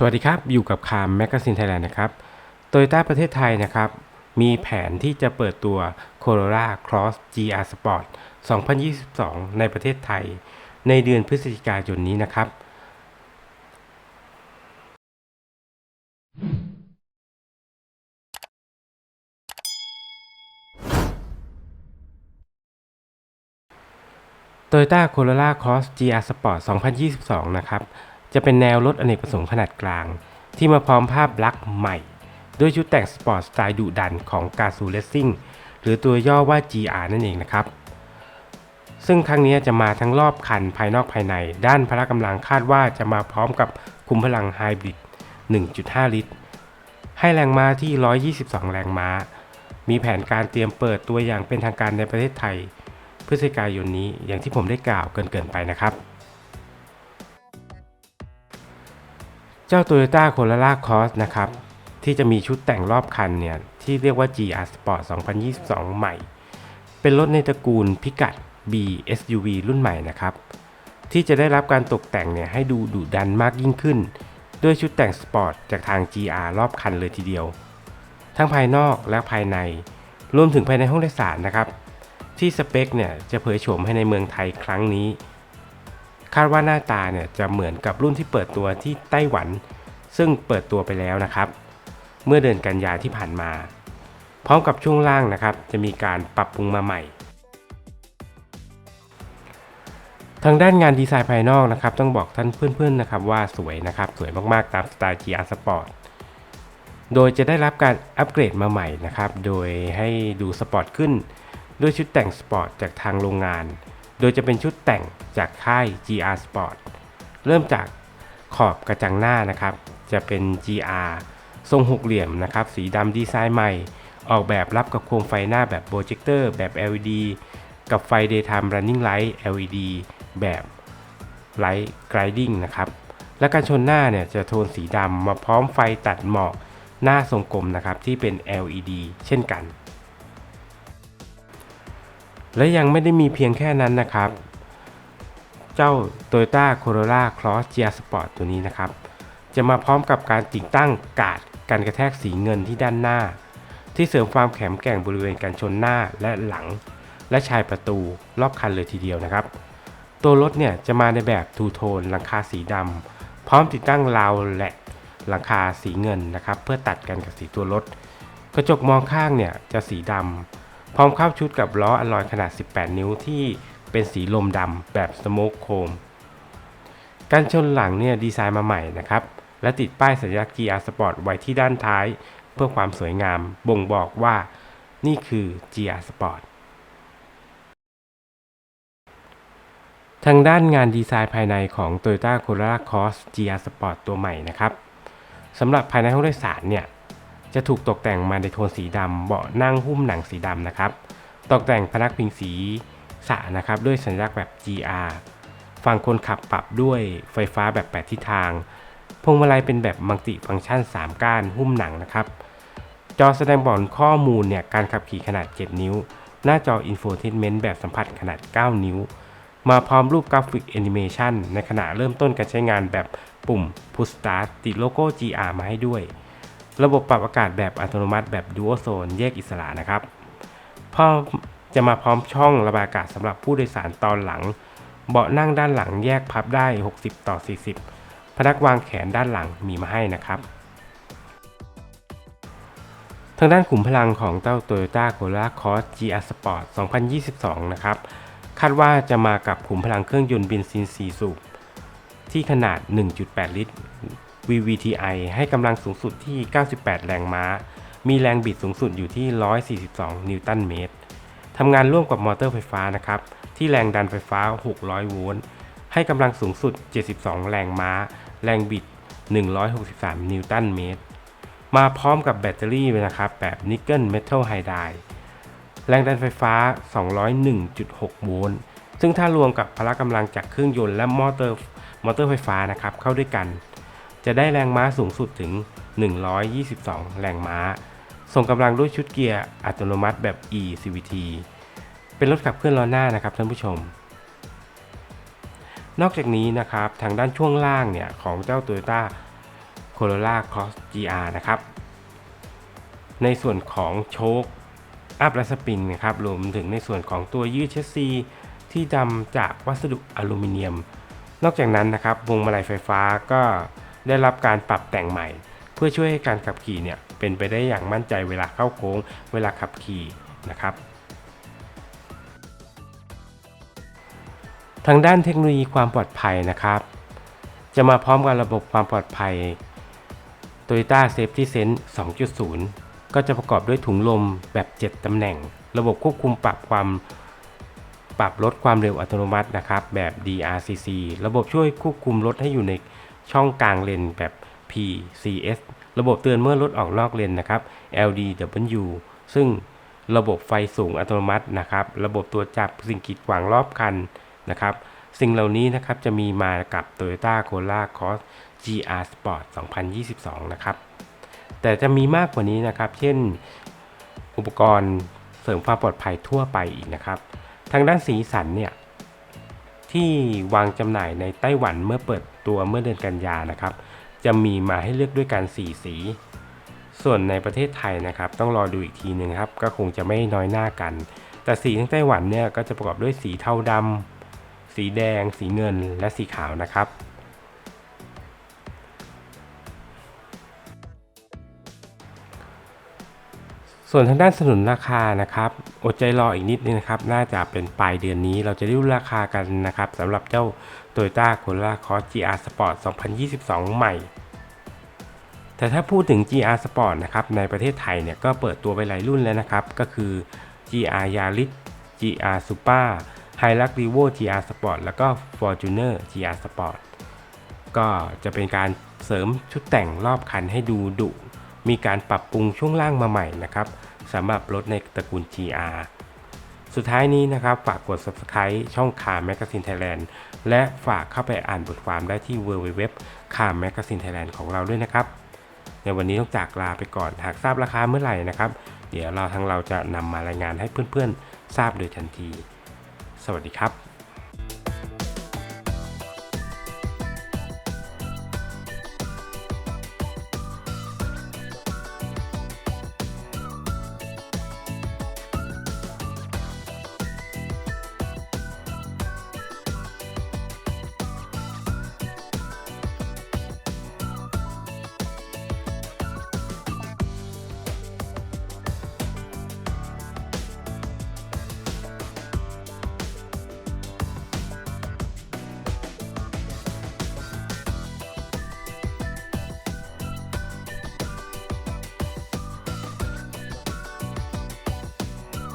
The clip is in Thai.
สวัสดีครับ อยู่กับคามแมกกาซีนไทยแลนด์นะครับโตโยต้าประเทศไทยนะครับ มีแผนที่จะเปิดตัว Corolla Cross GR Sport 2022 ในประเทศไทย ในเดือนพฤศจิกายนนี้นะครับ Toyota Corolla Cross GR Sport 2022 นะครับ จะเป็นแนวรถอเนกประสงค์ขนาดกลาง ที่มาพร้อมภาพลักษณ์ใหม่ ด้วยชุดแต่งสปอร์ตสไตล์ดุดันของกาซูเลสซิ่งหรือตัวย่อว่า GR นั่นเองนะครับ ซึ่งครั้งนี้จะมาทั้งรอบคันภายนอกภายใน ด้านพละกำลังคาดว่าจะมาพร้อมกับคุมพลังไฮบริด 1.5 ลิตร ให้แรงม้าที่ 122 แรงม้า มีแผนการเตรียมเปิดตัวอย่างเป็นทางการในประเทศไทย พฤศจิกายนนี้อย่างที่ผมได้กล่าวเกินๆไปนะครับ เจ้า Toyota Corolla Cross นะครับ ที่จะมีชุดแต่งรอบคันเนี่ย ที่เรียกว่า GR Sport 2022 ใหม่ เป็นรถในตระกูลพิกัด B SUV รุ่นใหม่นะครับ ที่จะได้รับการตกแต่งเนี่ยให้ดูดุดันมากยิ่งขึ้น ด้วยชุดแต่งสปอร์ตจากทาง GR รอบคันเลยทีเดียว ทั้งภายนอกและภายใน รวมถึงภายในห้องโดยสารนะครับ ที่สเปคเนี่ยจะเผยโฉมให้ในเมืองไทยครั้งนี้ คาดว่าหน้าตาเนี่ยจะเหมือนกับรุ่นที่เปิดตัวที่ไต้หวัน ซึ่งเปิดตัวไปแล้วนะครับ เมื่อเดือนกันยาที่ผ่านมา พร้อมกับช่วงล่างนะครับ จะมีการปรับปรุงมาใหม่ ทางด้านงานดีไซน์ภายนอกนะครับ ต้องบอกท่านเพื่อนๆนะครับว่าสวยนะครับ สวยมากๆตามสไตล์ GR Sport โดยจะได้รับการอัปเกรดมาใหม่นะครับ โดยให้ดูสปอร์ตขึ้นด้วยชุดแต่งสปอร์ตจากทางโรงงาน โดยจะเป็นชุดแต่งจากค่าย GR Sport เริ่มจากขอบกระจังหน้านะครับ จะเป็น GR ทรงหกเหลี่ยมนะครับ สีดำดีไซน์ใหม่ ออกแบบรับกับโคมไฟหน้าแบบโปรเจคเตอร์แบบ LED กับไฟ Daytime Running Light LED แบบ Light Gliding นะครับ และการชนหน้าเนี่ยจะโทนสีดำมาพร้อมไฟตัดหมอกหน้าทรงกลมนะครับที่เป็น LED เช่นกัน และยังไม่ได้มีเพียงแค่นั้นนะครับ เจ้า Toyota Corolla Cross GR Sport ตัวนี้นะครับ จะมาพร้อมกับการติดตั้งกาดกันกระแทกสีเงินที่ด้านหน้า ที่เสริมความแข็งแกร่งบริเวณการชนหน้าและหลัง และชายประตูรอบคันเลยทีเดียวนะครับ ตัวรถเนี่ยจะมาในแบบทูโทนหลังคาสีดำพร้อมติดตั้งราวแหลกหลังคาสีเงินนะครับ เพื่อตัดกันกับสีตัวรถ กระจกมองข้างเนี่ยจะสีดำ พร้อมเข้าชุดกับล้ออลลอยขนาด 18 นิ้วที่เป็นสีลมดำแบบสโมกโคมการชนหลังเนี่ยดีไซน์มาใหม่นะครับ และติดป้ายสัญลักษณ์ GR Sport ไว้ที่ด้านท้าย เพื่อความสวยงามบ่งบอกว่านี่คือ GR Sport ทางด้านงานดีไซน์ภายในของ Toyota Corolla Cross GR Sport ตัวใหม่นะครับสำหรับภายในห้องโดยสารเนี่ย จะถูกตกแต่งมาในโทนสีดำเบาะนั่งหุ้มหนังสีดำนะครับ ตกแต่งพนักพิงสีสะนะครับด้วยสัญลักษณ์แบบ GR ฝั่งคนขับปรับด้วยไฟฟ้าแบบ 8 ทิศทาง พวงมาลัยเป็นแบบมัลติฟังก์ชัน 3 ก้านหุ้มหนังนะครับ จอแสดงบอร์ดข้อมูลเนี่ยการขับขี่ขนาด 7 นิ้ว หน้าจออินโฟเทนเมนต์แบบสัมผัสขนาด 9 นิ้ว มาพร้อมรูปกราฟิกแอนิเมชันในขณะเริ่มต้นการใช้งานแบบปุ่ม Push Start ติดโลโก้ GR มาให้ด้วย ระบบปรับอากาศแบบอัตโนมัติแบบ Dual Zone แยกอิสระนะครับพอจะมาพร้อมช่องระบายอากาศสำหรับผู้โดยสารตอนหลัง เบาะนั่งด้านหลังแยกพับได้ 60 ต่อ 40 พนักวางแขนด้านหลังมีมาให้นะครับ ทางด้านขุมพลังของเจ้า Toyota Corolla Cross GR Sport 2022 นะครับ คาดว่าจะมากับขุมพลังเครื่องยนต์เบนซิน 4 สูบที่ขนาด 1.8 ลิตร VVTi ให้กำลังสูงสุดที่ 98 แรงม้า มีแรงบิดสูงสุดอยู่ที่ 142 นิวตันเมตร ทำงานร่วมกับมอเตอร์ไฟฟ้านะครับ ที่แรงดันไฟฟ้า 600 โวลต์ ให้กำลังสูงสุด 72 แรงม้า แรงบิด 163 นิวตันเมตร มาพร้อมกับแบตเตอรี่นะครับแบบนิกเกิลเมทัลไฮไดร์แรงดันไฟฟ้า 201.6 โวลต์ ซึ่งถ้ารวมกับพละกำลังจากเครื่องยนต์และมอเตอร์มอเตอร์ไฟฟ้านะครับเข้าด้วยกัน จะได้แรงม้าสูงสุดถึง 122 แรงม้า ส่งกำลังด้วยชุดเกียร์อัตโนมัติแบบ e CVT เป็นรถขับเคลื่อนล้อหน้านะครับท่านผู้ชม นอกจากนี้นะครับทางด้านช่วงล่างเนี่ยของเจ้า Toyota Corolla Cross GR นะครับ ในส่วนของโชคอัพและสปริงนะครับรวมถึงในส่วนของตัวยืดเชสซีที่ทำจากวัสดุอลูมิเนียม นอกจากนั้นนะครับวงมาลัยไฟฟ้าก็ ได้รับการปรับแต่งใหม่ เพื่อช่วยให้การขับขี่เนี่ยเป็นไปได้อย่างมั่นใจเวลาเข้าโค้ง เวลาขับขี่นะครับ ทางด้านเทคโนโลยีความปลอดภัยนะครับ จะมาพร้อมกับระบบความปลอดภัย Toyota Safety Sense 2.0 ก็จะประกอบด้วยถุงลมแบบ 7 ตำแหน่ง ระบบควบคุมปรับความปรับลดความเร็วอัตโนมัตินะครับ แบบ DRCC ระบบช่วยควบคุมรถให้อยู่ใน ช่องกลางเลนแบบ PCS ระบบเตือนเมื่อรถออกนอกเลนนะครับ LDW ซึ่งระบบไฟสูงอัตโนมัตินะครับ ระบบตรวจจับสิ่งกีดขวางรอบคันนะครับ สิ่งเหล่านี้นะครับจะมีมากับ Toyota Corolla Cross GR Sport 2022 นะครับ แต่จะมีมากกว่านี้นะครับ เช่นอุปกรณ์เสริมความปลอดภัยทั่วไปอีกนะครับ ทางด้านสีสันเนี่ย ที่วางจำหน่ายในไต้หวันเมื่อเปิดตัวเมื่อเดือนกันยานะครับ จะมีมาให้เลือกด้วยกัน 4 สี ส่วนในประเทศไทยนะครับ ต้องรอดูอีกทีหนึ่งครับ ก็คงจะไม่น้อยหน้ากัน แต่สีทั้งไต้หวันเนี่ยก็จะประกอบด้วยสีเทาดำสีแดง สีเงินและสีขาวนะครับ ส่วนทางด้านสนุนราคานะครับอดใจรออีกนิดนึงนะครับ น่าจะเป็นปลายเดือนนี้เราจะได้รู้ราคากันนะครับสำหรับเจ้า Toyota Corolla Cross GR Sport 2022 ใหม่ แต่ถ้าพูดถึง GR Sport นะครับในประเทศไทยเนี่ยก็เปิดตัวไปหลายรุ่นแล้วนะครับ ก็คือ GR Yaris GR Super Hilux Revo GR Sport แล้วก็ Fortuner GR Sport ก็จะเป็นการเสริมชุดแต่งรอบคันให้ดูดุ มีการปรับปรุงช่วงล่างมาใหม่นะครับสำหรับรถในตระกูล GR สุดท้ายนี้นะครับ ฝากกด subscribe ช่อง Car Magazine Thailand และฝากเข้าไปอ่านบทความได้ที่ www car magazine thailand ของเราด้วยนะครับ ในวันนี้ต้องจากลาไปก่อน หากทราบราคาเมื่อไหร่นะครับ เดี๋ยวเราทางเราจะนำมารายงานให้เพื่อนๆ ทราบโดยทันที สวัสดีครับ